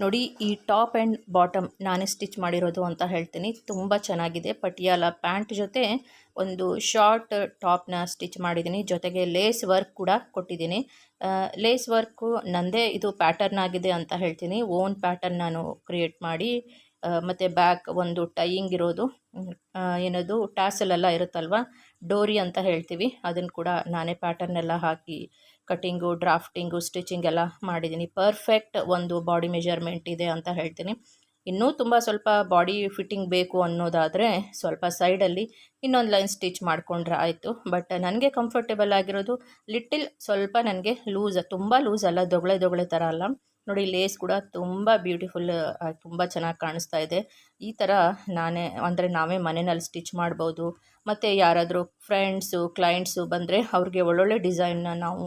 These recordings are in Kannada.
ನೋಡಿ, ಈ ಟಾಪ್ ಆ್ಯಂಡ್ ಬಾಟಮ್ ನಾನೇ ಸ್ಟಿಚ್ ಮಾಡಿರೋದು ಅಂತ ಹೇಳ್ತೀನಿ. ತುಂಬ ಚೆನ್ನಾಗಿದೆ. ಪಟಿಯಾಲ ಪ್ಯಾಂಟ್ ಜೊತೆ ಒಂದು ಶಾರ್ಟ್ ಟಾಪ್ನ ಸ್ಟಿಚ್ ಮಾಡಿದ್ದೀನಿ. ಜೊತೆಗೆ ಲೇಸ್ ವರ್ಕ್ ಕೂಡ ಕೊಟ್ಟಿದ್ದೀನಿ. ಲೇಸ್ ವರ್ಕು ನನ್ನದೇ ಇದು ಪ್ಯಾಟರ್ನ್ ಆಗಿದೆ ಅಂತ ಹೇಳ್ತೀನಿ. ಓನ್ ಪ್ಯಾಟರ್ನ್ ನಾನು ಕ್ರಿಯೇಟ್ ಮಾಡಿ ಮತ್ತು ಬ್ಯಾಕ್ ಒಂದು ಟೈಯಿಂಗ್ ಇರೋದು ಏನದು ಟ್ಯಾಸಲೆಲ್ಲ ಇರುತ್ತಲ್ವ? ಡೋರಿ ಅಂತ ಹೇಳ್ತೀವಿ. ಅದನ್ನು ಕೂಡ ನಾನೇ ಪ್ಯಾಟರ್ನೆಲ್ಲ ಹಾಕಿ ಕಟ್ಟಿಂಗು, ಡ್ರಾಫ್ಟಿಂಗು, ಸ್ಟಿಚಿಂಗ್ ಎಲ್ಲ ಮಾಡಿದ್ದೀನಿ. ಪರ್ಫೆಕ್ಟ್ ಒಂದು ಬಾಡಿ ಮೆಜರ್ಮೆಂಟ್ ಇದೆ ಅಂತ ಹೇಳ್ತೀನಿ. ಇನ್ನೂ ತುಂಬ ಸ್ವಲ್ಪ ಬಾಡಿ ಫಿಟ್ಟಿಂಗ್ ಬೇಕು ಅನ್ನೋದಾದರೆ ಸ್ವಲ್ಪ ಸೈಡಲ್ಲಿ ಇನ್ನೊಂದು ಲೈನ್ ಸ್ಟಿಚ್ ಮಾಡಿಕೊಂಡ್ರೆ ಆಯಿತು. ಬಟ್ ನನಗೆ ಕಂಫರ್ಟೇಬಲ್ ಆಗಿರೋದು ಲಿಟಿಲ್ ಸ್ವಲ್ಪ ನನಗೆ ಲೂಸ್, ತುಂಬ ಲೂಸ್ ಅಲ್ಲ, ದೊಗಳೆ ದೊಗಳೆ ಥರ ಅಲ್ಲ. ನೋಡಿ ಲೇಸ್ ಕೂಡ ತುಂಬ ಬ್ಯೂಟಿಫುಲ್ ತುಂಬ ಚೆನ್ನಾಗಿ ಕಾಣಿಸ್ತಾ ಇದೆ. ಈ ಥರ ನಾನೇ, ಅಂದರೆ ನಾವೇ ಮನೆಯಲ್ಲಿ ಸ್ಟಿಚ್ ಮಾಡ್ಬೋದು. ಮತ್ತು ಯಾರಾದರೂ ಫ್ರೆಂಡ್ಸು ಕ್ಲೈಂಟ್ಸು ಬಂದರೆ ಅವ್ರಿಗೆ ಒಳ್ಳೊಳ್ಳೆ ಡಿಸೈನ್ನ ನಾವು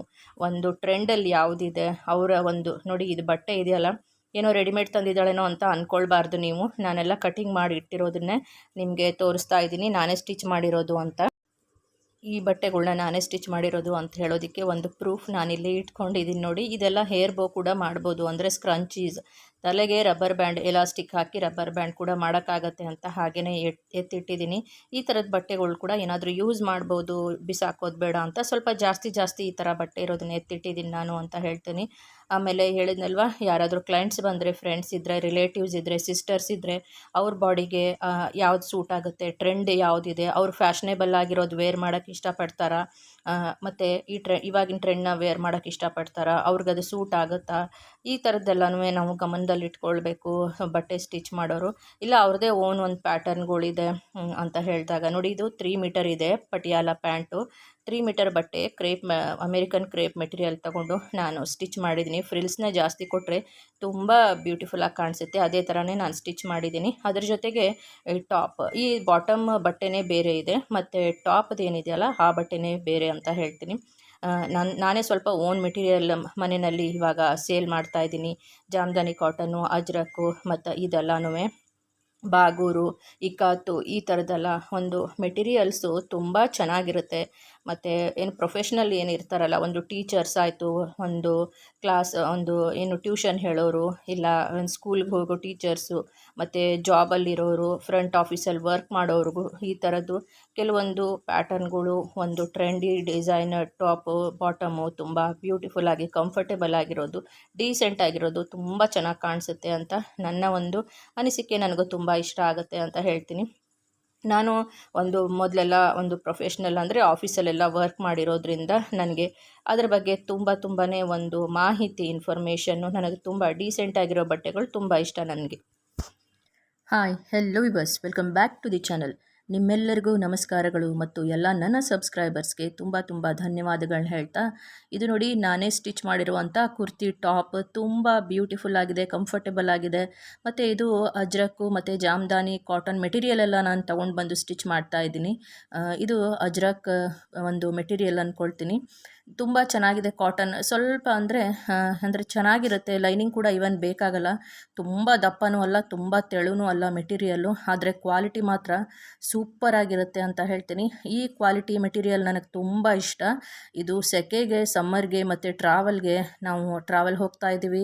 ಒಂದು ಟ್ರೆಂಡಲ್ಲಿ ಯಾವುದಿದೆ, ಅವರ ಒಂದು, ನೋಡಿ ಇದು ಬಟ್ಟೆ ಇದೆಯಲ್ಲ, ಏನೋ ರೆಡಿಮೇಡ್ ತಂದಿದ್ದಾಳೇನೋ ಅಂತ ಅಂದ್ಕೊಳ್ಬಾರ್ದು ನೀವು. ನಾನೆಲ್ಲ ಕಟಿಂಗ್ ಮಾಡಿ ಇಟ್ಟಿರೋದನ್ನೇ ನಿಮಗೆ ತೋರಿಸ್ತಾ ಇದ್ದೀನಿ. ನಾನೇ ಸ್ಟಿಚ್ ಮಾಡಿರೋದು ಅಂತ. ಈ ಬಟ್ಟೆಗಳನ್ನ ನಾನೇ ಸ್ಟಿಚ್ ಮಾಡಿರೋದು ಅಂತ ಹೇಳೋದಕ್ಕೆ ಒಂದು ಪ್ರೂಫ್ ನಾನಿಲ್ಲಿ ಇಟ್ಕೊಂಡಿದ್ದೀನಿ ನೋಡಿ. ಇದೆಲ್ಲ ಹೇರ್ ಬೋ ಕೂಡ ಮಾಡ್ಬೋದು. ಅಂದರೆ ಸ್ಕ್ರಂಚೀಸ್ ತಲೆಗೆ ರಬ್ಬರ್ ಬ್ಯಾಂಡ್, ಎಲಾಸ್ಟಿಕ್ ಹಾಕಿ ರಬ್ಬರ್ ಬ್ಯಾಂಡ್ ಕೂಡ ಮಾಡೋಕ್ಕಾಗತ್ತೆ ಅಂತ ಹಾಗೆಯೇ ಎತ್, ಎತ್ತಿಟ್ಟಿದ್ದೀನಿ. ಈ ಥರದ ಬಟ್ಟೆಗಳು ಕೂಡ ಏನಾದರೂ ಯೂಸ್ ಮಾಡ್ಬೋದು, ಬಿಸಾಕೋದು ಬೇಡ ಅಂತ ಸ್ವಲ್ಪ ಜಾಸ್ತಿ ಜಾಸ್ತಿ ಈ ಥರ ಬಟ್ಟೆ ಇರೋದನ್ನ ಎತ್ತಿಟ್ಟಿದ್ದೀನಿ ನಾನು ಅಂತ ಹೇಳ್ತೀನಿ. ಆಮೇಲೆ ಹೇಳಿದ್ನಲ್ವ, ಯಾರಾದರೂ ಕ್ಲೈಂಟ್ಸ್ ಬಂದರೆ ಫ್ರೆಂಡ್ಸ್ ಇದ್ದರೆ ರಿಲೇಟಿವ್ಸ್ ಇದ್ದರೆ ಸಿಸ್ಟರ್ಸ್ ಇದ್ದರೆ ಅವ್ರ ಬಾಡಿಗೆ ಯಾವ್ದು ಸೂಟ್ ಆಗುತ್ತೆ ಟ್ರೆಂಡ್ ಯಾವುದಿದೆ, ಅವ್ರು ಫ್ಯಾಷನೇಬಲ್ ಆಗಿರೋದು ವೇರ್ ಮಾಡೋಕ್ಕೆ ಇಷ್ಟಪಡ್ತಾರಾ? ಮತ್ತು ಈ ಟ್ರೆ, ಇವಾಗಿನ ಟ್ರೆಂಡ್ನ ವೇರ್ ಮಾಡೋಕ್ಕೆ ಅವ್ರಿಗೆ ಅದು ಸೂಟ್ ಆಗುತ್ತಾ? ಈ ಥರದ್ದೆಲ್ಲನೂ ನಾವು ಗಮನದಲ್ಲಿ ಇಟ್ಕೊಳ್ಬೇಕು ಬಟ್ಟೆ ಸ್ಟಿಚ್ ಮಾಡೋರು. ಇಲ್ಲ ಅವ್ರದ್ದೇ ಓನ್ ಒಂದು ಪ್ಯಾಟರ್ನ್ಗಳಿದೆ ಅಂತ ಹೇಳಿದಾಗ. ನೋಡಿ, ಇದು ತ್ರೀ ಮೀಟರ್ ಇದೆ, ಪಟಿಯಾಲ ಪ್ಯಾಂಟು ತ್ರೀ ಮೀಟರ್ ಬಟ್ಟೆ ಕ್ರೇಪ್ ಅಮೇರಿಕನ್ ಕ್ರೇಪ್ ಮೆಟೀರಿಯಲ್ ತೊಗೊಂಡು ನಾನು ಸ್ಟಿಚ್ ಮಾಡಿದ್ದೀನಿ. ಫ್ರಿಲ್ಸ್ನ ಜಾಸ್ತಿ ಕೊಟ್ಟರೆ ತುಂಬ ಬ್ಯೂಟಿಫುಲ್ಲಾಗಿ ಕಾಣಿಸುತ್ತೆ. ಅದೇ ಥರನೇ ನಾನು ಸ್ಟಿಚ್ ಮಾಡಿದ್ದೀನಿ. ಅದ್ರ ಜೊತೆಗೆ ಟಾಪ್ ಈ ಬಾಟಮ್ ಬಟ್ಟೆನೇ ಬೇರೆ ಇದೆ. ಮತ್ತು ಟಾಪ್ದು ಏನಿದೆಯಲ್ಲ, ಆ ಬಟ್ಟೆನೇ ಬೇರೆ ಅಂತ ಹೇಳ್ತೀನಿ. ನಾನು, ನಾನೇ ಸ್ವಲ್ಪ ಓನ್ ಮೆಟೀರಿಯಲ್ ಮನೆಯಲ್ಲಿ ಇವಾಗ ಸೇಲ್ ಮಾಡ್ತಾಯಿದ್ದೀನಿ ಜಾಮ್ದಾನಿ ಕಾಟನ್ನು ಅಜ್ರಕ್ಕು ಮತ್ತು ಇದೆಲ್ಲನೂ ಬಾಗೂರು ಇಕಾತು ಈ ಥರದ್ದೆಲ್ಲ ಒಂದು ಮೆಟೀರಿಯಲ್ಸು ತುಂಬ ಚೆನ್ನಾಗಿರುತ್ತೆ. ಮತ್ತು ಏನು ಪ್ರೊಫೆಷ್ನಲ್ ಏನು ಇರ್ತಾರಲ್ಲ, ಒಂದು ಟೀಚರ್ಸ್ ಆಯಿತು, ಒಂದು ಕ್ಲಾಸ್ ಒಂದು ಏನು ಟ್ಯೂಷನ್ ಹೇಳೋರು, ಇಲ್ಲ ಒಂದು ಸ್ಕೂಲ್ಗೆ ಹೋಗೋ ಟೀಚರ್ಸು ಮತ್ತು ಜಾಬಲ್ಲಿರೋರು ಫ್ರಂಟ್ ಆಫೀಸಲ್ಲಿ ವರ್ಕ್ ಮಾಡೋರಿಗೂ ಈ ಥರದ್ದು ಕೆಲವೊಂದು ಪ್ಯಾಟರ್ನ್ಗಳು ಒಂದು ಟ್ರೆಂಡಿ ಡಿಸೈನರ್ ಟಾಪು ಬಾಟಮು ತುಂಬ ಬ್ಯೂಟಿಫುಲ್ಲಾಗಿ ಕಂಫರ್ಟೇಬಲ್ ಆಗಿರೋದು ಡೀಸೆಂಟ್ ಆಗಿರೋದು ತುಂಬ ಚೆನ್ನಾಗಿ ಕಾಣಿಸುತ್ತೆ ಅಂತ ನನ್ನ ಒಂದು ಅನಿಸಿಕೆ. ನನಗೂ ತುಂಬ ಇಷ್ಟ ಆಗುತ್ತೆ ಅಂತ ಹೇಳ್ತೀನಿ. ನಾನು ಒಂದು ಮೊದಲೆಲ್ಲ ಒಂದು ಪ್ರೊಫೆಷ್ನಲ್ ಅಂದರೆ ಆಫೀಸಲ್ಲೆಲ್ಲ ವರ್ಕ್ ಮಾಡಿರೋದ್ರಿಂದ ನನಗೆ ಅದರ ಬಗ್ಗೆ ತುಂಬ ತುಂಬಾ ಒಂದು ಮಾಹಿತಿ ಇನ್ಫಾರ್ಮೇಷನ್ನು ನನಗೆ ತುಂಬ ಡೀಸೆಂಟ್ ಆಗಿರೋ ಬಟ್ಟೆಗಳು ತುಂಬ ಇಷ್ಟ ನನಗೆ. Hi hello vibes welcome back to the channel ನಿಮ್ಮೆಲ್ಲರಿಗೂ ನಮಸ್ಕಾರಗಳು ಮತ್ತು ಎಲ್ಲ ನನ್ನ ಸಬ್ಸ್ಕ್ರೈಬರ್ಸ್ಗೆ ತುಂಬ ತುಂಬ ಧನ್ಯವಾದಗಳನ್ನ ಹೇಳ್ತಾ, ಇದು ನೋಡಿ ನಾನೇ ಸ್ಟಿಚ್ ಮಾಡಿರುವಂಥ ಕುರ್ತಿ ಟಾಪ್ ತುಂಬ ಬ್ಯೂಟಿಫುಲ್ ಆಗಿದೆ, ಕಂಫರ್ಟೇಬಲ್ ಆಗಿದೆ, ಮತ್ತು ಇದು ಅಜ್ರಕ್ಕು ಮತ್ತು ಜಾಮ್ದಾನಿ ಕಾಟನ್ ಮೆಟೀರಿಯಲ್ ಎಲ್ಲ ನಾನು ತೊಗೊಂಡು ಬಂದು ಸ್ಟಿಚ್ ಮಾಡ್ತಾ ಇದ್ದೀನಿ. ಇದು ಅಜ್ರಕ್ ಒಂದು ಮೆಟೀರಿಯಲ್ ಅಂದ್ಕೊಳ್ತೀನಿ ತುಂಬ ಚೆನ್ನಾಗಿದೆ ಕಾಟನ್ ಸ್ವಲ್ಪ ಅಂದರೆ ಅಂದರೆ ಚೆನ್ನಾಗಿರುತ್ತೆ. ಲೈನಿಂಗ್ ಕೂಡ ಇವನ್ ಬೇಕಾಗಲ್ಲ. ತುಂಬ ದಪ್ಪನೂ ಅಲ್ಲ, ತುಂಬ ತೆಳುನೂ ಅಲ್ಲ ಮೆಟೀರಿಯಲ್ಲು ಆದರೆ ಕ್ವಾಲಿಟಿ ಮಾತ್ರ ಸೂಪರಾಗಿರುತ್ತೆ ಅಂತ ಹೇಳ್ತೀನಿ. ಈ ಕ್ವಾಲಿಟಿ ಮೆಟೀರಿಯಲ್ ನನಗೆ ತುಂಬ ಇಷ್ಟ. ಇದು ಸೆಕೆಗೆ ಸಮ್ಮರ್ಗೆ ಮತ್ತು ಟ್ರಾವೆಲ್ಗೆ ನಾವು ಟ್ರಾವೆಲ್ ಹೋಗ್ತಾ ಇದ್ದೀವಿ.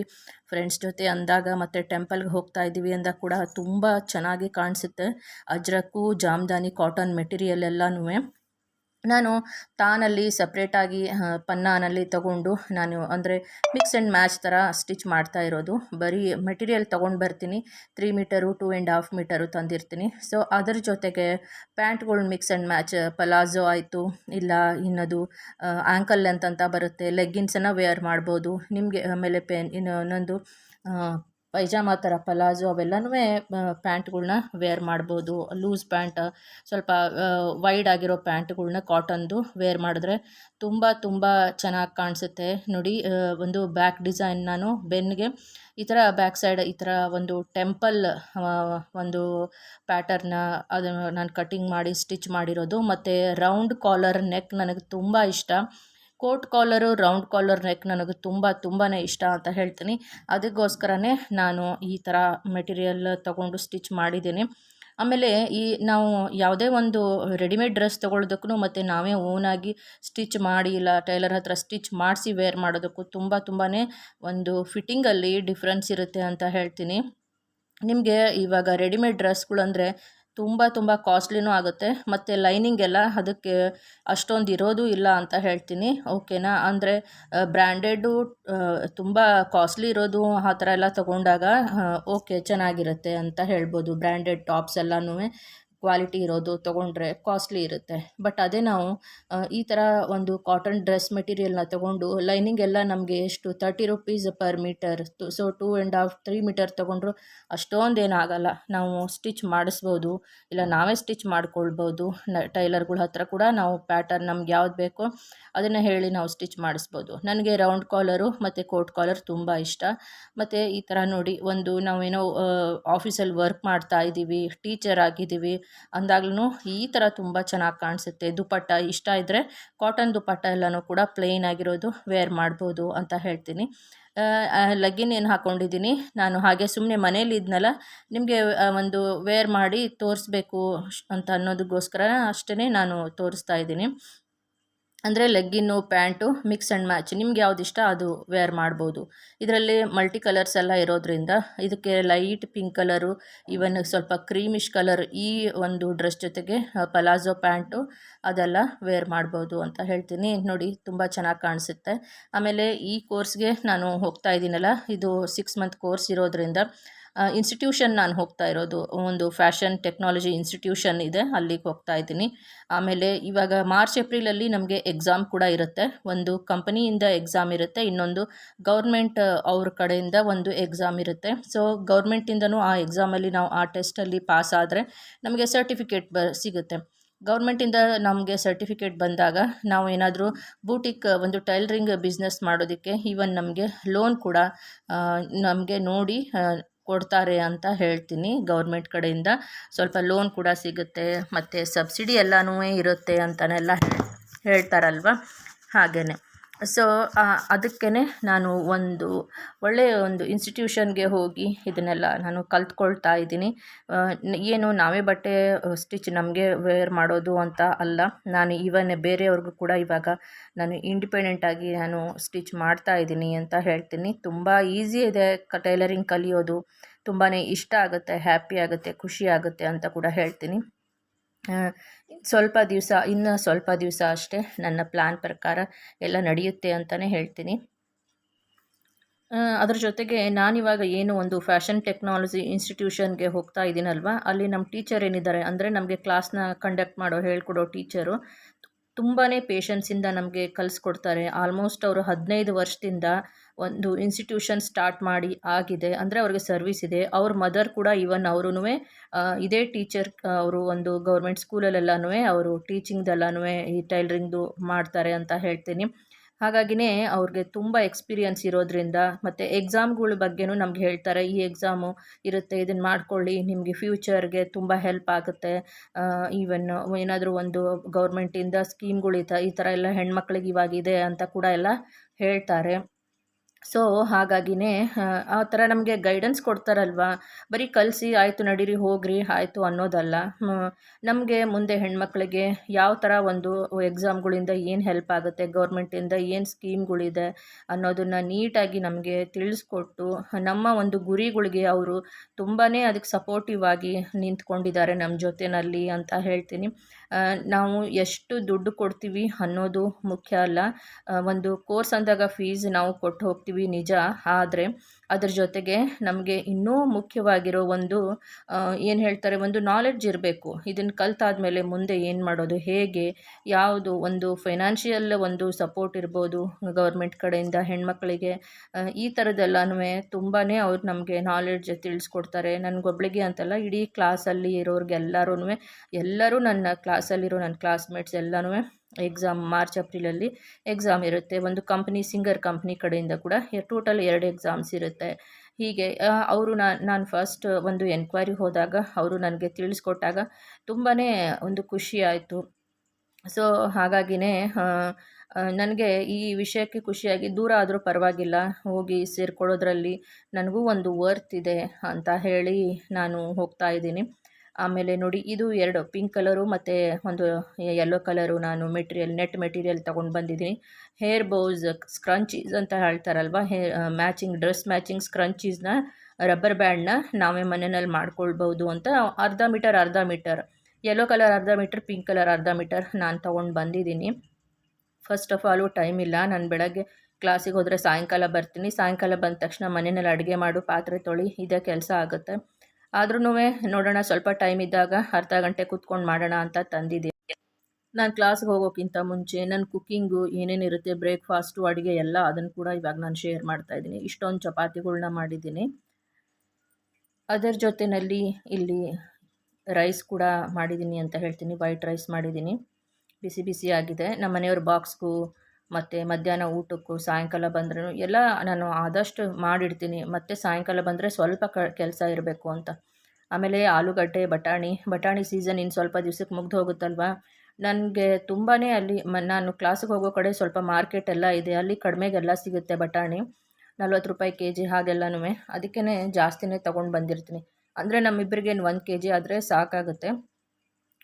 ಫ್ರೆಂಡ್ಸ್ ಜೊತೆ ಅಂದಾಗ ಮತ್ತು ಟೆಂಪಲ್ಗೆ ಹೋಗ್ತಾ ಇದ್ದೀವಿ ಅಂದಾಗ ಕೂಡ ತುಂಬ ಚೆನ್ನಾಗಿ ಕಾಣಿಸುತ್ತೆ. ಅಜ್ರಕ್ಕು, ಜಾಮ್ದಾನಿ ಕಾಟನ್ ಮೆಟೀರಿಯಲ್ ಎಲ್ಲನೂ ನಾನು ತಾನಲ್ಲಿ ಸಪ್ರೇಟಾಗಿ ಪನ್ನಾನಲ್ಲಿ ತಗೊಂಡು ನಾನು ಅಂದರೆ ಮಿಕ್ಸ್ ಆ್ಯಂಡ್ ಮ್ಯಾಚ್ ಥರ ಸ್ಟಿಚ್ ಮಾಡ್ತಾ ಇರೋದು. ಬರೀ ಮೆಟೀರಿಯಲ್ ತೊಗೊಂಡು ಬರ್ತೀನಿ. Three meter two and half meter ತಂದಿರ್ತೀನಿ. So ಅದರ ಜೊತೆಗೆ ಪ್ಯಾಂಟ್ಗಳು ಮಿಕ್ಸ್ ಆ್ಯಂಡ್ ಮ್ಯಾಚ್ ಪಲಾಝೋ ಆಯಿತು, ಇಲ್ಲ ಇನ್ನದು ಆ್ಯಂಕಲ್ ಲೆಂತ್ ಅಂತ ಬರುತ್ತೆ. ಲೆಗ್ಗಿನ್ಸನ್ನು ವೇರ್ ಮಾಡ್ಬೋದು. ನಿಮಗೆ ಆಮೇಲೆ ಪೆನ್ ಇನ್ನು ಇನ್ನೊಂದು ಪೈಜಾಮ ಥರ, ಪಲಾಜೋ ಅವೆಲ್ಲನೂ ಪ್ಯಾಂಟ್ಗಳನ್ನ ವೇರ್ ಮಾಡ್ಬೋದು. ಲೂಸ್ ಪ್ಯಾಂಟ್, ಸ್ವಲ್ಪ ವೈಡ್ ಆಗಿರೋ ಪ್ಯಾಂಟ್ಗಳನ್ನ ಕಾಟನ್ದು ವೇರ್ ಮಾಡಿದ್ರೆ ತುಂಬ ತುಂಬ ಚೆನ್ನಾಗಿ ಕಾಣಿಸುತ್ತೆ. ನೋಡಿ ಒಂದು ಬ್ಯಾಕ್ ಡಿಸೈನ್ ನಾನು ಬೆನ್ನಿಗೆ ಈ ಥರ ಬ್ಯಾಕ್ ಸೈಡ್ ಈ ಥರ ಒಂದು ಟೆಂಪಲ್ ಒಂದು ಪ್ಯಾಟರ್ನ ಅದನ್ನು ನಾನು ಕಟ್ಟಿಂಗ್ ಮಾಡಿ ಸ್ಟಿಚ್ ಮಾಡಿರೋದು. ಮತ್ತು ರೌಂಡ್ ಕಾಲರ್ ನೆಕ್ ನನಗೆ ತುಂಬ ಇಷ್ಟ. Coat collar, round collar neck ನನಗೆ ತುಂಬ ತುಂಬಾ ಇಷ್ಟ ಅಂತ ಹೇಳ್ತೀನಿ. ಅದಕ್ಕೋಸ್ಕರನೇ ನಾನು ಈ ಥರ ಮೆಟೀರಿಯಲ್ ತೊಗೊಂಡು ಸ್ಟಿಚ್ ಮಾಡಿದ್ದೀನಿ. ಆಮೇಲೆ ಈ ನಾವು ಯಾವುದೇ ಒಂದು ರೆಡಿಮೇಡ್ ಡ್ರೆಸ್ ತೊಗೊಳೋದಕ್ಕೂ ಮತ್ತು ನಾವೇ ಓನಾಗಿ ಸ್ಟಿಚ್ ಮಾಡಿ ಇಲ್ಲ, ಟೈಲರ್ ಹತ್ರ ಸ್ಟಿಚ್ ಮಾಡಿಸಿ ವೇರ್ ಮಾಡೋದಕ್ಕೂ ತುಂಬ ತುಂಬಾ ಒಂದು ಫಿಟ್ಟಿಂಗಲ್ಲಿ ಡಿಫ್ರೆನ್ಸ್ ಇರುತ್ತೆ ಅಂತ ಹೇಳ್ತೀನಿ. ನಿಮಗೆ ಇವಾಗ ರೆಡಿಮೇಡ್ ಡ್ರೆಸ್ಗಳು ಅಂದರೆ ತುಂಬ ತುಂಬ ಕಾಸ್ಟ್ಲಿನೂ ಆಗುತ್ತೆ. ಮತ್ತು ಲೈನಿಂಗ್ ಎಲ್ಲ ಅದಕ್ಕೆ ಅಷ್ಟೊಂದು ಇರೋದು ಇಲ್ಲ ಅಂತ ಹೇಳ್ತೀನಿ. ಓಕೆನಾ ಅಂದರೆ ಬ್ರ್ಯಾಂಡೆಡ್ಡು ತುಂಬ ಕಾಸ್ಟ್ಲಿ ಇರೋದು ಆ ಥರ ಎಲ್ಲ ತಗೊಂಡಾಗ ಓಕೆ ಚೆನ್ನಾಗಿರುತ್ತೆ ಅಂತ ಹೇಳ್ಬೋದು. ಬ್ರ್ಯಾಂಡೆಡ್ ಟಾಪ್ಸ್ ಎಲ್ಲನೂ ಕ್ವಾಲಿಟಿ ಇರೋದು ತೊಗೊಂಡ್ರೆ ಕಾಸ್ಟ್ಲಿ ಇರುತ್ತೆ. ಬಟ್ ಅದೇ ನಾವು ಈ ಥರ ಒಂದು ಕಾಟನ್ ಡ್ರೆಸ್ ಮೆಟೀರಿಯಲ್ನ ತೊಗೊಂಡು ಲೈನಿಂಗ್ ಎಲ್ಲ ನಮಗೆ ಎಷ್ಟು? Thirty rupees per metre so two and half three metre ತೊಗೊಂಡ್ರು ಅಷ್ಟೊಂದೇನಾಗಲ್ಲ ನಾವು ಸ್ಟಿಚ್ ಮಾಡಿಸ್ಬೋದು. ಇಲ್ಲ, ನಾವೇ ಸ್ಟಿಚ್ ಮಾಡ್ಕೊಳ್ಬೋದು. ನ ಟೈಲರ್ಗಳ ಹತ್ರ ಕೂಡ ನಾವು ಪ್ಯಾಟರ್ನ್ ನಮ್ಗೆ ಯಾವ್ದು ಬೇಕೋ ಅದನ್ನು ಹೇಳಿ ನಾವು ಸ್ಟಿಚ್ ಮಾಡಿಸ್ಬೋದು. ನನಗೆ ರೌಂಡ್ ಕಾಲರು ಮತ್ತು ಕೋಟ್ ಕಾಲರ್ ತುಂಬ ಇಷ್ಟ. ಮತ್ತು ಈ ಥರ ನೋಡಿ ಒಂದು ನಾವೇನೋ ಆಫೀಸಲ್ಲಿ ವರ್ಕ್ ಮಾಡ್ತಾ ಇದ್ದೀವಿ ಟೀಚರ್ ಆಗಿದ್ದೀವಿ ಅಂದಾಗ್ಲೂ ಈ ಥರ ತುಂಬ ಚೆನ್ನಾಗಿ ಕಾಣಿಸುತ್ತೆ. ದುಪ್ಪಟ್ಟ ಇಷ್ಟ ಇದ್ದರೆ ಕಾಟನ್ ದುಪ್ಪಟ್ಟ ಎಲ್ಲನೂ ಕೂಡ ಪ್ಲೇನ್ ಆಗಿರೋದು ವೇರ್ ಮಾಡ್ಬೋದು ಅಂತ ಹೇಳ್ತೀನಿ. ಲಗ್ಗಿನ್ ಏನು ಹಾಕ್ಕೊಂಡಿದ್ದೀನಿ ನಾನು ಹಾಗೆ ಸುಮ್ಮನೆ ಮನೇಲಿ ಇದ್ನಲ್ಲ, ನಿಮಗೆ ಒಂದು ವೇರ್ ಮಾಡಿ ತೋರಿಸ್ಬೇಕು ಅಂತ ಅನ್ನೋದಕ್ಕೋಸ್ಕರ ಅಷ್ಟೇ ನಾನು ತೋರಿಸ್ತಾ ಇದ್ದೀನಿ. ಅಂದರೆ legging, pant mix and match. ನಿಮ್ಗೆ ಯಾವ್ದು ಇಷ್ಟ ಅದು ವೇರ್ ಮಾಡ್ಬೋದು. ಇದರಲ್ಲಿ ಮಲ್ಟಿ ಕಲರ್ಸ್ ಎಲ್ಲ ಇರೋದ್ರಿಂದ ಇದಕ್ಕೆ ಲೈಟ್ ಪಿಂಕ್ ಕಲರು ಇವನ್ ಸ್ವಲ್ಪ ಕ್ರೀಮಿಶ್ ಕಲರ್ ಈ ಒಂದು ಡ್ರೆಸ್ ಜೊತೆಗೆ ಪಲಾಝೋ ಪ್ಯಾಂಟು ಅದೆಲ್ಲ ವೇರ್ ಮಾಡ್ಬೋದು ಅಂತ ಹೇಳ್ತೀನಿ. ನೋಡಿ, ತುಂಬ ಚೆನ್ನಾಗಿ ಕಾಣಿಸುತ್ತೆ. ಆಮೇಲೆ ಈ ಕೋರ್ಸ್ಗೆ ನಾನು ಹೋಗ್ತಾ ಇದ್ದೀನಲ್ಲ, ಇದು ಸಿಕ್ಸ್ ಮಂತ್ ಕೋರ್ಸ್ ಇರೋದ್ರಿಂದ ಇನ್ಸ್ಟಿಟ್ಯೂಷನ್ ನಾನು ಹೋಗ್ತಾ ಇರೋದು. ಒಂದು ಫ್ಯಾಷನ್ ಟೆಕ್ನಾಲಜಿ ಇನ್ಸ್ಟಿಟ್ಯೂಷನ್ ಇದೆ, ಅಲ್ಲಿಗೆ ಹೋಗ್ತಾ ಇದ್ದೀನಿ. ಆಮೇಲೆ ಇವಾಗ ಮಾರ್ಚ್ ಏಪ್ರಿಲಲ್ಲಿ ನಮಗೆ ಎಕ್ಸಾಮ್ ಕೂಡ ಇರುತ್ತೆ. ಒಂದು ಕಂಪನಿಯಿಂದ ಎಕ್ಸಾಮ್ ಇರುತ್ತೆ, ಇನ್ನೊಂದು ಗೌರ್ಮೆಂಟ್ ಅವ್ರ ಕಡೆಯಿಂದ ಒಂದು ಎಕ್ಸಾಮ್ ಇರುತ್ತೆ. ಸೊ ಗೌರ್ಮೆಂಟಿಂದನೂ ಆ ಎಕ್ಸಾಮಲ್ಲಿ ನಾವು ಆ ಟೆಸ್ಟಲ್ಲಿ ಪಾಸ್ ಆದರೆ ನಮಗೆ ಸರ್ಟಿಫಿಕೇಟ್ ಬ, ಸಿಗುತ್ತೆ. ಗೌರ್ಮೆಂಟಿಂದ ನಮಗೆ ಸರ್ಟಿಫಿಕೇಟ್ ಬಂದಾಗ ನಾವು ಏನಾದರೂ ಬೂಟಿಕ್ ಒಂದು ಟೈಲರಿಂಗ್ ಬಿಸ್ನೆಸ್ ಮಾಡೋದಕ್ಕೆ ಈವನ್ ನಮಗೆ ಲೋನ್ ಕೂಡ ನಮಗೆ ನೋಡಿ ಕೊಡ್ತಾರೆ ಅಂತ ಹೇಳ್ತೀನಿ. ಗೌರ್ಮೆಂಟ್ ಕಡೆಯಿಂದ ಸ್ವಲ್ಪ ಲೋನ್ ಕೂಡ ಸಿಗುತ್ತೆ. ಮತ್ತು ಸಬ್ಸಿಡಿ ಎಲ್ಲನೂ ಇರುತ್ತೆ ಅಂತನೆಲ್ಲ ಹೇಳ್ತಾರಲ್ವ? ಹಾಗೆಯೇ ಸೊ ಅದಕ್ಕೇ ನಾನು ಒಂದು ಒಳ್ಳೆಯ ಒಂದು ಇನ್ಸ್ಟಿಟ್ಯೂಷನ್ಗೆ ಹೋಗಿ ಇದನ್ನೆಲ್ಲ ನಾನು ಕಲ್ತ್ಕೊಳ್ತಾ ಇದ್ದೀನಿ. ಏನು ನಾವೇ ಬಟ್ಟೆ ಸ್ಟಿಚ್ ನಮಗೆ ವೇರ್ ಮಾಡೋದು ಅಂತ ಅಲ್ಲ. ನಾನು ಈವನ್ ಬೇರೆಯವ್ರಿಗೂ ಕೂಡ ಇವಾಗ ನಾನು ಇಂಡಿಪೆಂಡೆಂಟಾಗಿ ನಾನು ಸ್ಟಿಚ್ ಮಾಡ್ತಾ ಇದ್ದೀನಿ ಅಂತ ಹೇಳ್ತೀನಿ. ತುಂಬ ಈಸಿ ಇದೆ ಟೈಲರಿಂಗ್ ಕಲಿಯೋದು. ತುಂಬಾ ಇಷ್ಟ ಆಗುತ್ತೆ ಹ್ಯಾಪಿ ಆಗುತ್ತೆ, ಖುಷಿ ಆಗುತ್ತೆ ಅಂತ ಕೂಡ ಹೇಳ್ತೀನಿ. ಸ್ವಲ್ಪ ದಿವಸ, ಇನ್ನು ಸ್ವಲ್ಪ ದಿವಸ ಅಷ್ಟೇ ನನ್ನ ಪ್ಲ್ಯಾನ್ ಪ್ರಕಾರ ಎಲ್ಲ ನಡೆಯುತ್ತೆ ಅಂತಲೇ ಹೇಳ್ತೀನಿ. ಅದ್ರ ಜೊತೆಗೆ ನಾನಿವಾಗ ಏನು ಒಂದು ಫ್ಯಾಷನ್ ಟೆಕ್ನಾಲಜಿ ಇನ್ಸ್ಟಿಟ್ಯೂಷನ್ಗೆ ಹೋಗ್ತಾ ಇದ್ದೀನಲ್ವ ಅಲ್ಲಿ ನಮ್ಮ ಟೀಚರ್ ಏನಿದ್ದಾರೆ, ಅಂದರೆ ನಮಗೆ ಕ್ಲಾಸ್ನ ಕಂಡಕ್ಟ್ ಮಾಡೋ, ಹೇಳ್ಕೊಡೋ ಟೀಚರು ತುಂಬಾ ಪೇಷನ್ಸಿಂದ ನಮಗೆ ಕಲಿಸ್ಕೊಡ್ತಾರೆ. ಆಲ್ಮೋಸ್ಟ್ ಅವರು ಹದಿನೈದು ವರ್ಷದಿಂದ ಒಂದು ಇನ್ಸ್ಟಿಟ್ಯೂಷನ್ ಸ್ಟಾರ್ಟ್ ಮಾಡಿ ಆಗಿದೆ, ಅಂದರೆ ಅವ್ರಿಗೆ ಸರ್ವಿಸ್ ಇದೆ. ಅವ್ರ ಮದರ್ ಕೂಡ ಈವನ್ ಅವರೂ ಇದೇ ಟೀಚರ್ ಅವರು ಒಂದು ಗೌರ್ಮೆಂಟ್ ಸ್ಕೂಲಲ್ಲೆಲ್ಲನೂ ಅವರು ಟೀಚಿಂಗ್ದೆಲ್ಲನೂ ಈ ಟೈಲರಿಂಗ್ದು ಮಾಡ್ತಾರೆ ಅಂತ ಹೇಳ್ತೀನಿ. ಹಾಗಾಗಿನೇ ಅವ್ರಿಗೆ ತುಂಬ ಎಕ್ಸ್ಪೀರಿಯನ್ಸ್ ಇರೋದ್ರಿಂದ ಮತ್ತು ಎಕ್ಸಾಮ್ಗಳ ಬಗ್ಗೆನೂ ನಮ್ಗೆ ಹೇಳ್ತಾರೆ, ಈ ಎಕ್ಸಾಮು ಇರುತ್ತೆ ಇದನ್ನು ಮಾಡ್ಕೊಳ್ಳಿ, ನಿಮಗೆ ಫ್ಯೂಚರ್ಗೆ ತುಂಬ ಹೆಲ್ಪ್ ಆಗುತ್ತೆ. ಈವನ್ ಏನಾದರೂ ಒಂದು ಗೌರ್ಮೆಂಟಿಂದ ಸ್ಕೀಮ್ಗಳು ಈ ಥರ ಎಲ್ಲ ಹೆಣ್ಮಕ್ಳಿಗೆ ಇವಾಗಿದೆ ಅಂತ ಕೂಡ ಎಲ್ಲ ಹೇಳ್ತಾರೆ. ಸೊ ಹಾಗಾಗಿನೇ, ಆ ಥರ ನಮಗೆ ಗೈಡೆನ್ಸ್ ಕೊಡ್ತಾರಲ್ವ? ಬರೀ ಕಲಿಸಿ, ಆಯಿತು ನಡೀರಿ, ಹೋಗ್ರಿ, ಆಯಿತು ಅನ್ನೋದಲ್ಲ. ನಮಗೆ ಮುಂದೆ ಹೆಣ್ಮಕ್ಳಿಗೆ ಯಾವ ಥರ ಒಂದು ಎಕ್ಸಾಮ್ಗಳಿಂದ ಏನು ಹೆಲ್ಪ್ ಆಗುತ್ತೆ ಗೌರ್ಮೆಂಟಿಂದ ಏನು ಸ್ಕೀಮ್ಗಳಿದೆ ಅನ್ನೋದನ್ನು ನೀಟಾಗಿ ನಮಗೆ ತಿಳಿಸ್ಕೊಟ್ಟು, ನಮ್ಮ ಒಂದು ಗುರಿಗಳಿಗೆ ಅವರು ತುಂಬಾ ಅದಕ್ಕೆ ಸಪೋರ್ಟಿವ್ ಆಗಿ ನಿಂತ್ಕೊಂಡಿದ್ದಾರೆ ನಮ್ಮ ಜೊತೆಯಲ್ಲಿ ಅಂತ ಹೇಳ್ತೀನಿ. ನಾವು ಎಷ್ಟು ದುಡ್ಡು ಕೊಡ್ತೀವಿ ಅನ್ನೋದು ಮುಖ್ಯ ಅಲ್ಲ. ಒಂದು ಕೋರ್ಸ್ ಅಂದಾಗ ಫೀಸ್ ನಾವು ಕೊಟ್ಟು ಹೋಗ್ತೀವಿ. ನಿಜ. ಆದರೆ ಅದ್ರ ಜೊತೆಗೆ ನಮಗೆ ಇನ್ನೂ ಮುಖ್ಯವಾಗಿರೋ ಒಂದು ಏನು ಹೇಳ್ತಾರೆ, ಒಂದು ನಾಲೆಡ್ಜ್ ಇರಬೇಕು. ಇದನ್ನು ಕಲ್ತಾದಮೇಲೆ ಮುಂದೆ ಏನು ಮಾಡೋದು, ಹೇಗೆ, ಯಾವುದು ಒಂದು ಫೈನಾನ್ಷಿಯಲ್ ಒಂದು ಸಪೋರ್ಟ್ ಇರ್ಬೋದು ಗೌರ್ಮೆಂಟ್ ಕಡೆಯಿಂದ ಹೆಣ್ಮಕ್ಳಿಗೆ. ಈ ಥರದ್ದೆಲ್ಲನೂ ತುಂಬಾ ಅವ್ರು ನಮಗೆ ನಾಲೆಡ್ಜ್ ತಿಳಿಸ್ಕೊಡ್ತಾರೆ. ನನಗೊಬ್ಳಿಗೆ ಅಂತಲ್ಲ, ಇಡೀ ಕ್ಲಾಸಲ್ಲಿ ಇರೋರಿಗೆಲ್ಲರೂ ಎಲ್ಲರೂ ನನ್ನ ಕ್ಲಾಸಲ್ಲಿರೋ ನನ್ನ ಕ್ಲಾಸ್ಮೇಟ್ಸ್ ಎಲ್ಲನೂ ಎಕ್ಸಾಮ್ ಮಾರ್ಚ್ ಏಪ್ರಿಲಲ್ಲಿ ಎಕ್ಸಾಮ್ ಇರುತ್ತೆ. ಒಂದು ಕಂಪ್ನಿ ಸಿಂಗರ್ ಕಂಪ್ನಿ ಕಡೆಯಿಂದ ಕೂಡ ಟೋಟಲ್ ಎರಡು ಎಕ್ಸಾಮ್ಸ್ ಇರುತ್ತೆ. ಹೀಗೆ ಅವರು ನಾನು ಫಸ್ಟ್ ಒಂದು ಎನ್ಕ್ವೈರಿ ಹೋದಾಗ ಅವರು ನನಗೆ ತಿಳಿಸ್ಕೊಟ್ಟಾಗ ತುಂಬಾ ಒಂದು ಖುಷಿ ಆಯಿತು. ಸೊ ಹಾಗಾಗಿನೇ ನನಗೆ ಈ ವಿಷಯಕ್ಕೆ ಖುಷಿಯಾಗಿ ದೂರ ಆದರೂ ಪರವಾಗಿಲ್ಲ. ಹೋಗಿ ಸೇರ್ಕೊಳ್ಳೋದ್ರಲ್ಲಿ ನನಗೂ ಒಂದು ವರ್ತ್ ಇದೆ ಅಂತ ಹೇಳಿ ನಾನು ಹೋಗ್ತಾ ಇದ್ದೀನಿ. ಆಮೇಲೆ ನೋಡಿ ಇದು ಎರಡು ಪಿಂಕ್ ಕಲರು ಮತ್ತು ಒಂದು ಯೆಲ್ಲೋ ಕಲರು ನಾನು ಮೆಟೀರಿಯಲ್ ನೆಟ್ ಮೆಟೀರಿಯಲ್ ತೊಗೊಂಡು ಬಂದಿದ್ದೀನಿ. ಹೇರ್ ಬೌಸ್ ಸ್ಕ್ರಂಚೀಸ್ ಅಂತ ಹೇಳ್ತಾರಲ್ವ? ಹೇ ಮ್ಯಾಚಿಂಗ್ ಡ್ರೆಸ್ ಮ್ಯಾಚಿಂಗ್ ಸ್ಕ್ರಂಚೀಸ್ನ ರಬ್ಬರ್ ಬ್ಯಾಂಡ್ನ ನಾವೇ ಮನೆಯಲ್ಲಿ ಮಾಡ್ಕೊಳ್ಬೋದು ಅಂತ ಅರ್ಧ ಮೀಟರ್ ಅರ್ಧ ಮೀಟರ್ ಯೆಲ್ಲೋ ಕಲರ್ ಅರ್ಧ ಮೀಟರ್ ಪಿಂಕ್ ಕಲರ್ ಅರ್ಧ ಮೀಟರ್ ನಾನು ತೊಗೊಂಡು ಬಂದಿದ್ದೀನಿ. ಫಸ್ಟ್ ಆಫ್ ಆಲು ಟೈಮ್ ಇಲ್ಲ. ನಾನು ಬೆಳಗ್ಗೆ ಕ್ಲಾಸಿಗೆ ಹೋದರೆ ಸಾಯಂಕಾಲ ಬರ್ತೀನಿ. ಸಾಯಂಕಾಲ ಬಂದ ತಕ್ಷಣ ಮನೆಯಲ್ಲಿ ಅಡುಗೆ ಮಾಡು, ಪಾತ್ರೆ ತೊಳಿ, ಇದೇ ಕೆಲಸ ಆಗುತ್ತೆ. ಆದ್ರೂ ನೋಡೋಣ, ಸ್ವಲ್ಪ ಟೈಮ್ ಇದ್ದಾಗ ಅರ್ಧ ಗಂಟೆ ಕೂತ್ಕೊಂಡು ಮಾಡೋಣ ಅಂತ ತಂದಿದ್ದೆ ನಾನು ಕ್ಲಾಸ್ಗೆ ಹೋಗೋಕ್ಕಿಂತ ಮುಂಚೆ ನನ್ನ ಕುಕ್ಕಿಂಗು ಏನೇನಿರುತ್ತೆ ಬ್ರೇಕ್ಫಾಸ್ಟು ಅಡುಗೆ ಎಲ್ಲ ಅದನ್ನು ಕೂಡ ಇವಾಗ ನಾನು ಶೇರ್ ಮಾಡ್ತಾ ಇದ್ದೀನಿ. ಇಷ್ಟೊಂದು ಚಪಾತಿಗಳನ್ನ ಮಾಡಿದ್ದೀನಿ. ಅದರ ಜೊತೆಯಲ್ಲಿ ಇಲ್ಲಿ ರೈಸ್ ಕೂಡ ಮಾಡಿದ್ದೀನಿ ಅಂತ ಹೇಳ್ತೀನಿ. ವೈಟ್ ರೈಸ್ ಮಾಡಿದ್ದೀನಿ. ಬಿಸಿ ಬಿಸಿ ಆಗಿದೆ. ನಮ್ಮ ಮನೆಯವ್ರ ಬಾಕ್ಸ್ಗೂ ಮತ್ತು ಮಧ್ಯಾಹ್ನ ಊಟಕ್ಕೂ ಸಾಯಂಕಾಲ ಬಂದ್ರೂ ಎಲ್ಲ ನಾನು ಆದಷ್ಟು ಮಾಡಿಡ್ತೀನಿ. ಮತ್ತು ಸಾಯಂಕಾಲ ಬಂದರೆ ಸ್ವಲ್ಪ ಕ ಕೆಲಸ ಇರಬೇಕು ಅಂತ. ಆಮೇಲೆ ಆಲೂಗಡ್ಡೆ, ಬಟಾಣಿ ಬಟಾಣಿ ಸೀಸನ್ ಇನ್ನು ಸ್ವಲ್ಪ ದಿವ್ಸಕ್ಕೆ ಮುಗ್ದು ಹೋಗುತ್ತಲ್ವ ನನಗೆ ತುಂಬಾ ಅಲ್ಲಿ ಮ, ನಾನು ಕ್ಲಾಸಿಗೆ ಹೋಗೋ ಕಡೆ ಸ್ವಲ್ಪ ಮಾರ್ಕೆಟ್ ಎಲ್ಲ ಇದೆ. ಅಲ್ಲಿ ಕಡಿಮೆಗೆಲ್ಲ ಸಿಗುತ್ತೆ ಬಟಾಣಿ. ನಲ್ವತ್ತು ರೂಪಾಯಿ ಕೆ ಜಿ ಹಾಗೆಲ್ಲನೂ ಅದಕ್ಕೇ ಜಾಸ್ತಿನೇ ತೊಗೊಂಡು ಬಂದಿರ್ತೀನಿ. ಅಂದರೆ ನಮ್ಮಿಬ್ಬರಿಗೇನು ಒಂದು ಕೆ ಜಿ ಆದರೆ ಸಾಕಾಗುತ್ತೆ.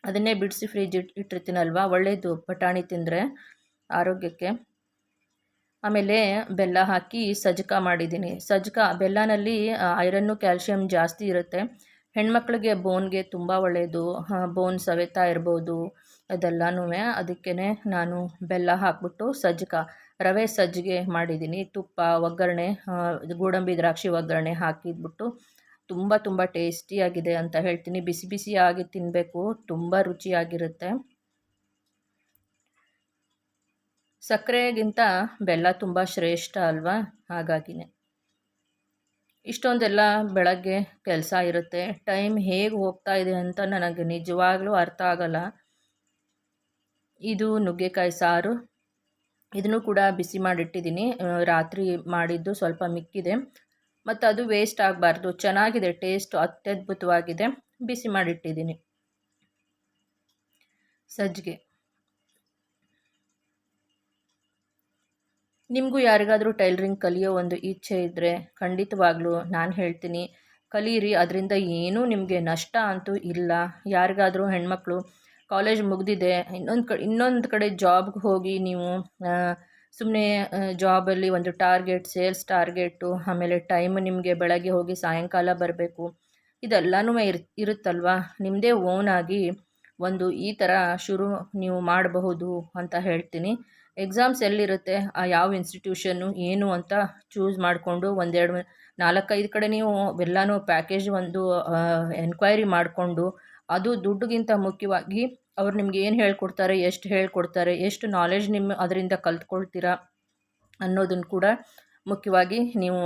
ಅದನ್ನೇ ಬಿಡಿಸಿ ಫ್ರಿಜ್ ಇಟ್ ಇಟ್ಟಿರ್ತೀನಲ್ವ? ಒಳ್ಳೆಯದು ಬಟಾಣಿ ತಿಂದರೆ. ಆರೋಗ್ಯಕ್ಕೆ. ಆಮೇಲೆ ಬೆಲ್ಲ ಹಾಕಿ ಸಜ್ಕ ಮಾಡಿದ್ದೀನಿ. ಸಜ್ಕ ಬೆಲ್ಲನಲ್ಲಿ ಐರನ್ನು ಕ್ಯಾಲ್ಶಿಯಂ ಜಾಸ್ತಿ ಇರುತ್ತೆ. ಹೆಣ್ಮಕ್ಳಿಗೆ ಬೋನ್ಗೆ ತುಂಬ ಒಳ್ಳೆಯದು ಬೋನ್ ಸವೆತ ಇರ್ಬೋದು ಅದೆಲ್ಲನೂ ಅದಕ್ಕೇ ನಾನು ಬೆಲ್ಲ ಹಾಕ್ಬಿಟ್ಟು ಸಜ್ಕ, ರವೆ ಸಜ್ಜಿಗೆ ಮಾಡಿದ್ದೀನಿ. ತುಪ್ಪ, ಒಗ್ಗರಣೆ ಗೋಡಂಬಿ ದ್ರಾಕ್ಷಿ ಒಗ್ಗರಣೆ ಹಾಕಿದ್ಬಿಟ್ಟು ತುಂಬ ತುಂಬ ಟೇಸ್ಟಿಯಾಗಿದೆ ಅಂತ ಹೇಳ್ತೀನಿ. ಬಿಸಿ, ಬಿಸಿಯಾಗಿ ತಿನ್ನಬೇಕು ತುಂಬ ರುಚಿಯಾಗಿರುತ್ತೆ. ಸಕ್ಕರೆಗಿಂತ ಬೆಲ್ಲ ತುಂಬ ಶ್ರೇಷ್ಠ ಅಲ್ವಾ? ಹಾಗಾಗಿನೇ. ಇಷ್ಟೊಂದೆಲ್ಲ ಬೆಳಗ್ಗೆ ಕೆಲಸ ಇರುತ್ತೆ. ಟೈಮ್ ಹೇಗೆ ಹೋಗ್ತಾ ಇದೆ ಅಂತ ನನಗೆ ನಿಜವಾಗ್ಲೂ ಅರ್ಥ ಆಗಲ್ಲ. ಇದು ನುಗ್ಗೆಕಾಯಿ ಸಾರು. ಇದನ್ನು ಕೂಡ ಬಿಸಿ ಮಾಡಿಟ್ಟಿದ್ದೀನಿ. ರಾತ್ರಿ ಮಾಡಿದ್ದು ಸ್ವಲ್ಪ ಮಿಕ್ಕಿದೆ. ಮತ್ತು ಅದು ವೇಸ್ಟ್ ಆಗಬಾರ್ದು. ಚೆನ್ನಾಗಿದೆ ಟೇಸ್ಟ್ ಅತ್ಯದ್ಭುತವಾಗಿದೆ. ಬಿಸಿ ಮಾಡಿಟ್ಟಿದ್ದೀನಿ. ಸಜ್ಜಿಗೆ. ನಿಮಗೂ ಯಾರಿಗಾದರೂ ಟೈಲರಿಂಗ್ ಕಲಿಯೋ ಒಂದು ಇಚ್ಛೆ ಇದ್ದರೆ ಖಂಡಿತವಾಗ್ಲೂ ನಾನು ಹೇಳ್ತೀನಿ. ಕಲೀರಿ, ಅದರಿಂದ ಏನೂ ನಿಮಗೆ ನಷ್ಟ ಅಂತೂ ಇಲ್ಲ. ಯಾರಿಗಾದರೂ ಹೆಣ್ಮಕ್ಳು ಕಾಲೇಜ್ ಮುಗಿದಿದೆ, ಇನ್ನೊಂದು ಕ ಇನ್ನೊಂದು ಕಡೆ ಜಾಬ್ಗೆ ಹೋಗಿ ನೀವು ಸುಮ್ಮನೆ ಜಾಬಲ್ಲಿ ಒಂದು ಟಾರ್ಗೆಟ್ ಸೇಲ್ಸ್ ಟಾರ್ಗೆಟು ಆಮೇಲೆ ಟೈಮ್ ನಿಮಗೆ ಬೆಳಗ್ಗೆ ಹೋಗಿ ಸಾಯಂಕಾಲ ಬರಬೇಕು. ಇದೆಲ್ಲನೂ ಇರ್, ಇರುತ್ತಲ್ವಾ? ನಿಮ್ಮದೇ ಓನಾಗಿ ಒಂದು ಈ ಥರ ಶುರು ನೀವು ಮಾಡಬಹುದು ಅಂತ ಹೇಳ್ತೀನಿ. ಎಕ್ಸಾಮ್ಸ್ ಎಲ್ಲಿರುತ್ತೆ? ಆ ಯಾವ ಇನ್ಸ್ಟಿಟ್ಯೂಷನ್ನು ಏನು ಅಂತ ಚೂಸ್ ಮಾಡಿಕೊಂಡು ಒಂದೆರಡು ನಾಲ್ಕೈದು ಕಡೆ ನೀವು ಎಲ್ಲನೂ ಪ್ಯಾಕೇಜ್ ಒಂದು ಎನ್ಕ್ವೈರಿ ಮಾಡಿಕೊಂಡು ಅದು ದುಡ್ಡುಗಿಂತ ಮುಖ್ಯವಾಗಿ ಅವ್ರು ನಿಮ್ಗೆ ಏನು ಹೇಳ್ಕೊಡ್ತಾರೆ, ಎಷ್ಟು ಹೇಳ್ಕೊಡ್ತಾರೆ, ಎಷ್ಟು ನಾಲೆಜ್ ನಿಮ್ಮ ಅದರಿಂದ ಕಲ್ತ್ಕೊಳ್ತೀರಾ ಅನ್ನೋದನ್ನು ಕೂಡ ಮುಖ್ಯವಾಗಿ ನೀವು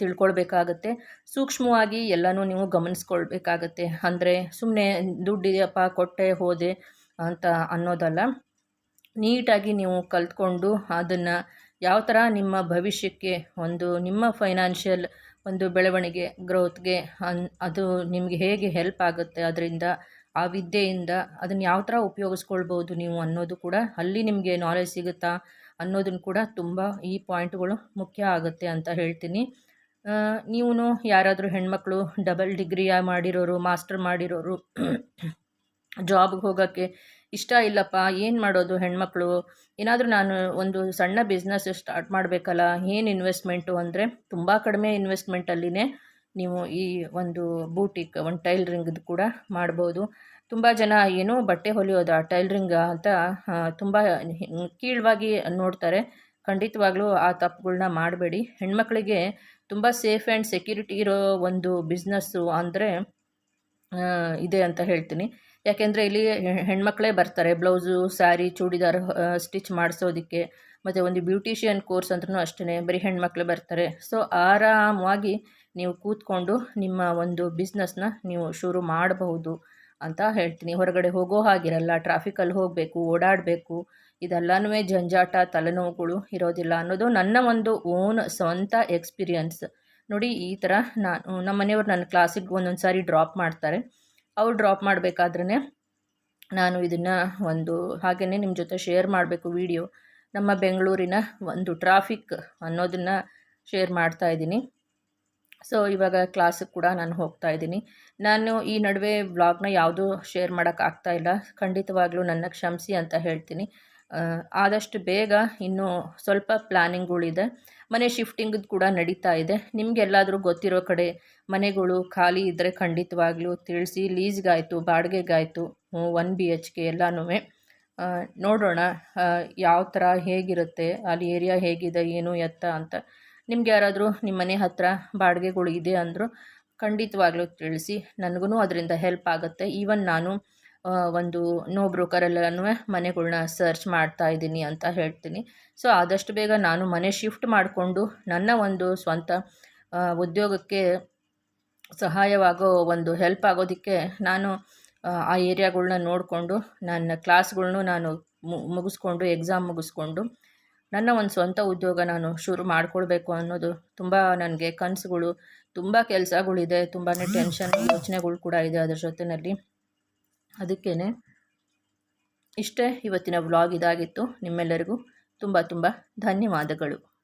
ತಿಳ್ಕೊಳ್ಬೇಕಾಗತ್ತೆ. ಸೂಕ್ಷ್ಮವಾಗಿ ಎಲ್ಲನೂ ನೀವು ಗಮನಿಸ್ಕೊಳ್ಬೇಕಾಗತ್ತೆ. ಅಂದರೆ ಸುಮ್ಮನೆ ದುಡ್ಡಿದೆಯಪ್ಪ, ಕೊಟ್ಟೆ ಹೋದೆ ಅಂತ ಅನ್ನೋದಲ್ಲ. ನೀಟಾಗಿ ನೀವು ಕಲ್ತ್ಕೊಂಡು ಅದನ್ನು ಯಾವ ಥರ ನಿಮ್ಮ ಭವಿಷ್ಯಕ್ಕೆ ಒಂದು ನಿಮ್ಮ ಫೈನಾನ್ಷಿಯಲ್ ಒಂದು ಬೆಳವಣಿಗೆ, ಗ್ರೋತ್ಗೆ ಅನ್, ಅದು ನಿಮಗೆ ಹೇಗೆ ಹೆಲ್ಪ್ ಆಗುತ್ತೆ ಅದರಿಂದ, ಆ ವಿದ್ಯೆಯಿಂದ ಅದನ್ನು ಯಾವ ಥರ ಉಪಯೋಗಿಸ್ಕೊಳ್ಬೋದು ನೀವು ಅನ್ನೋದು ಕೂಡ ಅಲ್ಲಿ ನಿಮಗೆ ನಾಲೆಜ್ ಸಿಗುತ್ತಾ ಅನ್ನೋದನ್ನು ಕೂಡ ತುಂಬ ಈ ಪಾಯಿಂಟ್ಗಳು ಮುಖ್ಯ ಆಗುತ್ತೆ ಅಂತ ಹೇಳ್ತೀನಿ. ನೀವು ಯಾರಾದರೂ ಹೆಣ್ಮಕ್ಳು ಡಬಲ್ ಡಿಗ್ರಿಯ ಮಾಡಿರೋರು ಮಾಸ್ಟರ್ ಮಾಡಿರೋರು ಜಾಬ್ಗೆ ಹೋಗೋಕ್ಕೆ ಇಷ್ಟ ಇಲ್ಲಪ್ಪ, ಏನು ಮಾಡೋದು ಹೆಣ್ಮಕ್ಳು? ಏನಾದರೂ ನಾನು ಒಂದು ಸಣ್ಣ ಬಿಸ್ನೆಸ್ ಸ್ಟಾರ್ಟ್ ಮಾಡಬೇಕಲ್ಲ, ಏನು ಇನ್ವೆಸ್ಟ್ಮೆಂಟು ಅಂದರೆ ತುಂಬ ಕಡಿಮೆ ಇನ್ವೆಸ್ಟ್ಮೆಂಟಲ್ಲಿನೇ ನೀವು ಈ ಒಂದು ಬೂಟಿಕ್ ಒಂದು ಟೈಲ್ರಿಂಗ್ದು ಕೂಡ ಮಾಡ್ಬೋದು. ತುಂಬ ಜನ ಏನು ಬಟ್ಟೆ ಹೊಲಿಯೋದು ಆ ಟೈಲ್ರಿಂಗ್ ಅಂತ ತುಂಬ ಕೀಳವಾಗಿ ನೋಡ್ತಾರೆ. ಖಂಡಿತವಾಗ್ಲೂ ಆ ತಪ್ಪುಗಳನ್ನ ಮಾಡಬೇಡಿ. ಹೆಣ್ಮಕ್ಳಿಗೆ ತುಂಬ ಸೇಫ್ ಆ್ಯಂಡ್ ಸೆಕ್ಯೂರಿಟಿ ಇರೋ ಒಂದು ಬಿಸ್ನೆಸ್ಸು ಅಂದರೆ ಇದೆ ಅಂತ ಹೇಳ್ತೀನಿ. ಯಾಕೆಂದರೆ ಇಲ್ಲಿ ಹೆಣ್ಮಕ್ಳೇ ಬರ್ತಾರೆ. ಬ್ಲೌಸು ಸ್ಯಾರಿ ಚೂಡಿದಾರ್ ಸ್ಟಿಚ್ ಮಾಡಿಸೋದಕ್ಕೆ. ಮತ್ತು ಒಂದು ಬ್ಯೂಟಿಷಿಯನ್ ಕೋರ್ಸ್ ಅಂದ್ರೂ ಅಷ್ಟೇ ಬರೀ ಹೆಣ್ಮಕ್ಳು ಬರ್ತಾರೆ. ಸೊ ಆರಾಮವಾಗಿ ನೀವು ಕೂತ್ಕೊಂಡು ನಿಮ್ಮ ಒಂದು ಬಿಸ್ನೆಸ್ನ ನೀವು ಶುರು ಮಾಡಬಹುದು ಅಂತ ಹೇಳ್ತೀನಿ. ಹೊರಗಡೆ ಹೋಗೋ ಹಾಗಿರಲ್ಲ, ಟ್ರಾಫಿಕಲ್ಲಿ ಹೋಗಬೇಕು, ಓಡಾಡಬೇಕು ಇದೆಲ್ಲನೂ ಜಂಜಾಟ, ತಲೆನೋವುಗಳು ಇರೋದಿಲ್ಲ ಅನ್ನೋದು ನನ್ನ ಒಂದು ಓನ್ ಸ್ವಂತ ಎಕ್ಸ್ಪೀರಿಯನ್ಸ್. ನೋಡಿ, ಈ ಥರ ನಾನು, ನಮ್ಮ ಮನೆಯವ್ರು ನನ್ನ ಕ್ಲಾಸಿಗೆ ಒಂದೊಂದು ಸಾರಿ ಡ್ರಾಪ್ ಮಾಡ್ತಾರೆ. ಅವ್ರು ಡ್ರಾಪ್ ಮಾಡಬೇಕಾದ್ರೆ ನಾನು ಇದನ್ನು ಒಂದು ಹಾಗೆಯೇ ನಿಮ್ಮ ಜೊತೆ ಶೇರ್ ಮಾಡಬೇಕು ವಿಡಿಯೋ ನಮ್ಮ ಬೆಂಗಳೂರಿನ ಒಂದು ಟ್ರಾಫಿಕ್ ಅನ್ನೋದನ್ನು ಶೇರ್ ಮಾಡ್ತಾ ಇದ್ದೀನಿ. ಸೊ ಇವಾಗ ಕ್ಲಾಸಿಗೆ ಕೂಡ ನಾನು ಹೋಗ್ತಾ ಇದ್ದೀನಿ. ನಾನು ಈ ನಡುವೆ ವ್ಲಾಗ್ನ ಯಾವುದೂ ಶೇರ್ ಮಾಡೋಕ್ಕಾಗ್ತಾ ಇಲ್ಲ. ಖಂಡಿತವಾಗ್ಲೂ ನನ್ನ ಕ್ಷಮಿಸಿ ಅಂತ ಹೇಳ್ತೀನಿ. ಆದಷ್ಟು ಬೇಗ ಇನ್ನೂ ಸ್ವಲ್ಪ ಪ್ಲ್ಯಾನಿಂಗ್ಗಳಿದೆ ಮನೆ ಶಿಫ್ಟಿಂಗ್ ಕೂಡ ನಡೀತಾ ಇದೆ. ನಿಮಗೆಲ್ಲಾದರೂ ಗೊತ್ತಿರೋ ಕಡೆ ಮನೆಗಳು ಖಾಲಿ ಇದ್ದರೆ ಖಂಡಿತವಾಗ್ಲೂ ತಿಳಿಸಿ, ಲೀಸ್ಗಾಯಿತು, ಬಾಡಿಗೆಗಾಯಿತು, ಒನ್ ಬಿ ಎಚ್ ಕೆ ಎಲ್ಲನೂ ನೋಡೋಣ ಯಾವ ಥರ ಹೇಗಿರುತ್ತೆ, ಅಲ್ಲಿ ಏರಿಯಾ ಹೇಗಿದೆ, ಏನು ಎತ್ತ ಅಂತ. ನಿಮ್ಗೆ ಯಾರಾದರೂ ನಿಮ್ಮ ಮನೆ ಹತ್ತಿರ ಬಾಡಿಗೆಗಳು ಇದೆ ಅಂದರೂ ಖಂಡಿತವಾಗ್ಲೂ ತಿಳಿಸಿ. ನನಗೂ ಅದರಿಂದ ಹೆಲ್ಪ್ ಆಗುತ್ತೆ. ಈವನ್ ನಾನು ಒಂದು ನೋ ಬ್ರೋಕರಲ್ಲೂ ಮನೆಗಳ್ನ ಸರ್ಚ್ ಮಾಡ್ತಾ ಇದ್ದೀನಿ ಅಂತ ಹೇಳ್ತೀನಿ. ಸೊ ಆದಷ್ಟು ಬೇಗ ನಾನು ಮನೆ ಶಿಫ್ಟ್ ಮಾಡಿಕೊಂಡು ನನ್ನ ಒಂದು ಸ್ವಂತ ಉದ್ಯೋಗಕ್ಕೆ ಸಹಾಯವಾಗೋ ಒಂದು ಹೆಲ್ಪ್ ಆಗೋದಕ್ಕೆ ನಾನು ಆ, ಏರಿಯಾಗಳನ್ನ ಏರಿಯಾಗಳ್ನ ನೋಡಿಕೊಂಡು ನನ್ನ ಕ್ಲಾಸ್ಗಳ್ನೂ ನಾನು ಮುಗಿಸ್ಕೊಂಡು ಎಕ್ಸಾಮ್ ಮುಗಿಸ್ಕೊಂಡು ನನ್ನ ಒಂದು ಸ್ವಂತ ಉದ್ಯೋಗ ನಾನು ಶುರು ಮಾಡಿಕೊಳ್ಬೇಕು ಅನ್ನೋದು ತುಂಬ ನನಗೆ ಕನಸುಗಳು ತುಂಬ ಕೆಲಸಗಳಿದೆ ತುಂಬಾ ಟೆನ್ಷನ್ ಯೋಚನೆಗಳು ಕೂಡ ಇದೆ ಅದರ ಜೊತೆಯಲ್ಲಿ ಅದಕ್ಕೇ ಇಷ್ಟೇ ಇವತ್ತಿನ ವ್ಲಾಗ್ ಇದಾಗಿತ್ತು. ನಿಮ್ಮೆಲ್ಲರಿಗೂ ತುಂಬ ತುಂಬ ಧನ್ಯವಾದಗಳು.